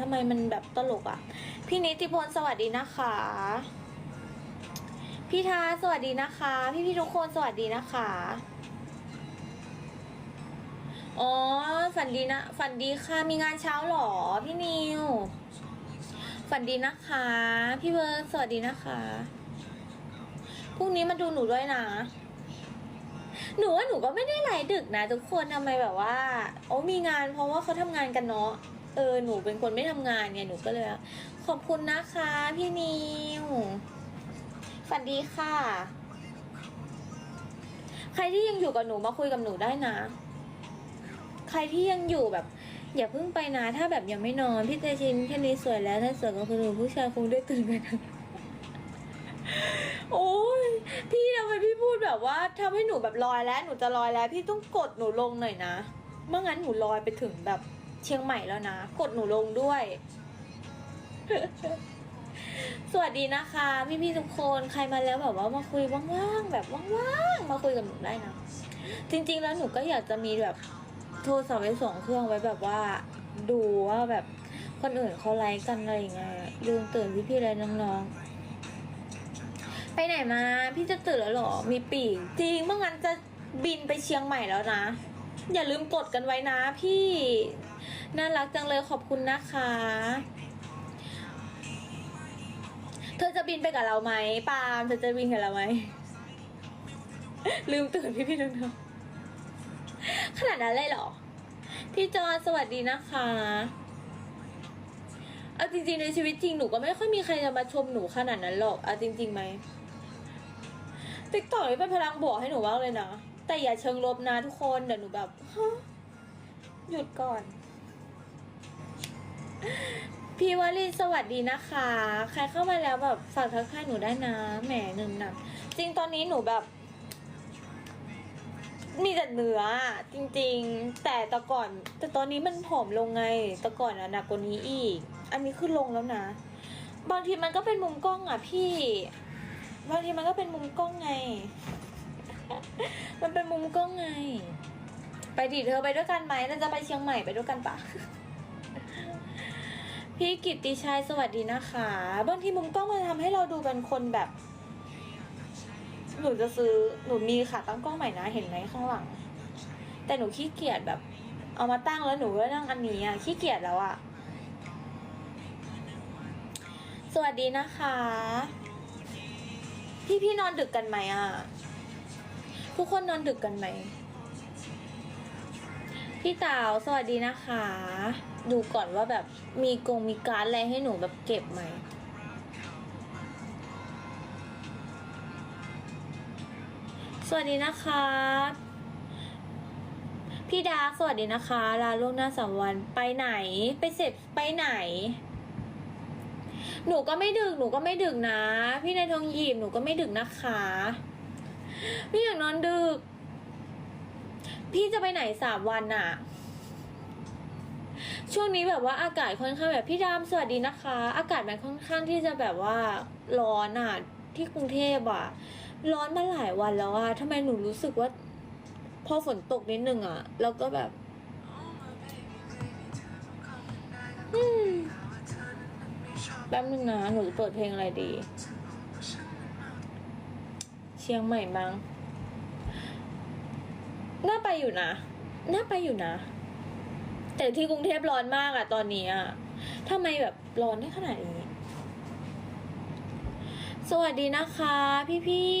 ทำไมมันแบบตลกอะ่ะ พี่นิติพลสวัสดีนะคะ พี่ทาสวัสดีนะคะ พี่พี่ทุกคนสวัสดีนะคะ อ๋อ ฝันดีนะ ฝันดีค่ะ มีงานเช้าหรอ พี่นิว ฝันดีนะคะ พี่เบิร์ดสวัสดีนะคะพรุ่งนี้มาดูหนูด้วยนะ หนูว่าหนูก็ไม่ได้ไลดึกนะ ทุกคนทำไมแบบว่า โอ้มีงานเพราะว่าเขาทำงานกันเนาะ เออหนูเป็นคนไม่ทำงานเนี่ยหนูก็เลยขอบคุณนะคะ พี่นิวฝันดีค่ะ ใครที่ยังอยู่กับหนูมาคุยกับหนูได้นะ ใครที่ยังอยู่แบบ อย่าเพิ่งไปนะ ถ้าแบบยังไม่นอน พี่เตชินแค่นี้สวยแล้วถ้าสวยก็คือหนูผู้ชายคงได้ตื่นกันโอ้ยพี่ทำไมพี่พูดแบบว่าทำให้หนูแบบลอยแล้ว หนูจะลอยแล้ว พี่ต้องกดหนูลงหน่อยนะไม่งั้นหนูลอยไปถึงแบบ เชียงใหม่แล้วนะ กดหนูลงด้วย สวัสดีนะคะ พี่ๆทุกคนใครมาแล้วแบบว่ามาคุยว่างๆแบบว่างๆมาคุยกับหนูได้นะ จริง ๆ แล้วหนูก็อยากจะมีแบบโทรศัพท์ไว้สองเครื่องไว้แบบว่า ดูว่าแบบคนอื่นเขาไลฟ์กันอะไรอย่างเงี้ยลืมตื่นพี่ๆเลยน้องๆ ไปไหนมา พี่จะตื่นแล้วหรอ มีปีก จริงเมื่องั้นจะบินไปเชียงใหม่แล้วนะ อย่าลืมกดกันไว้นะพี่ น่ารักจังเลยขอบคุณนะคะ เธอจะบินไปกับเราไหมปาล์มเธอจะบินกับเราไหม ลืมตื่นพี่พี่น้องๆขนาดนั้นเลยเหรอ พี่จอนสวัสดีนะคะเอาจริงๆในชีวิตจริงหนูก็ไม่ค่อยมีใครจะมาชมหนูขนาดนั้นหรอกเอาจริงๆไหม ติ๊กต็อกนี่เป็นพลังบวกให้หนูมากเลยนะ แต่อย่าเชิงลบนะทุกคน เดี๋ยวหนูแบบฮะหยุดก่อน พี่วลีสวัสดีนะคะ ใครเข้ามาแล้วแบบฝากทักทายหนูได้นะ แหมหนึ่งหนักจริงตอนนี้หนูแบบ มีแต่เนื้อจริง ๆ แต่แต่ก่อน แต่ตอนนี้มันผอมลงไง แต่ก่อนอะหนักกว่านี้อีก อันนี้คือลงแล้วนะ บางทีมันก็เป็นมุมกล้องอะพี่ บางทีมันก็เป็นมุมกล้องไง มันเป็นมุมกล้องไง ไปดิเธอไปด้วยกันไหมเราจะไปเชียงใหม่ไปด้วยกันปะพี่กิตติชัยสวัสดีนะคะ บางทีมุมกล้องมันทำให้เราดูเป็นคนแบบ หนูจะซื้อหนูมีค่ะตั้งกล้องใหม่นะเห็นไหมข้างหลัง แต่หนูขี้เกียจแบบ เอามาตั้งแล้วหนูก็นั่งอันนี้อะขี้เกียจแล้วอะ สวัสดีนะคะ พี่พี่นอนดึกกันไหมอะ ทุกคนนอนดึกกันไหม พี่เต๋าสวัสดีนะคะ ดูก่อนว่าแบบมีกงมีการอะไรให้หนูแบบเก็บไหมสวัสดีนะคะ พี่ดาสวัสดีนะคะ ลาล่วงหน้าสามวันไปไหนไปเสร็จไปไหน หนูก็ไม่ดึกหนูก็ไม่ดึกนะ พี่นายทองหยิบหนูก็ไม่ดึกนะคะพี่อยากนอนดึก พี่จะไปไหนสามวันน่ะช่วงนี้แบบว่าอากาศค่อนข้างแบบพี่ดามสวัสดีนะคะ อากาศมันค่อนข้างที่จะแบบว่าร้อนอะที่กรุงเทพอะร้อนมาหลายวันแล้วอะทำไมหนูรู้สึกว่า พอฝนตกนิดนึงอะแล้วก็แบบ อืม แป๊บนึงนะ หนูจะเปิดเพลงอะไรดี เชียงใหม่มั้ง น่าไปอยู่นะ น่าไปอยู่นะ แต่ที่กรุงเทพร้อนมากอะตอนนี้อะทำไมแบบร้อนได้ขนาดนี้ สวัสดีนะคะ พี่พี่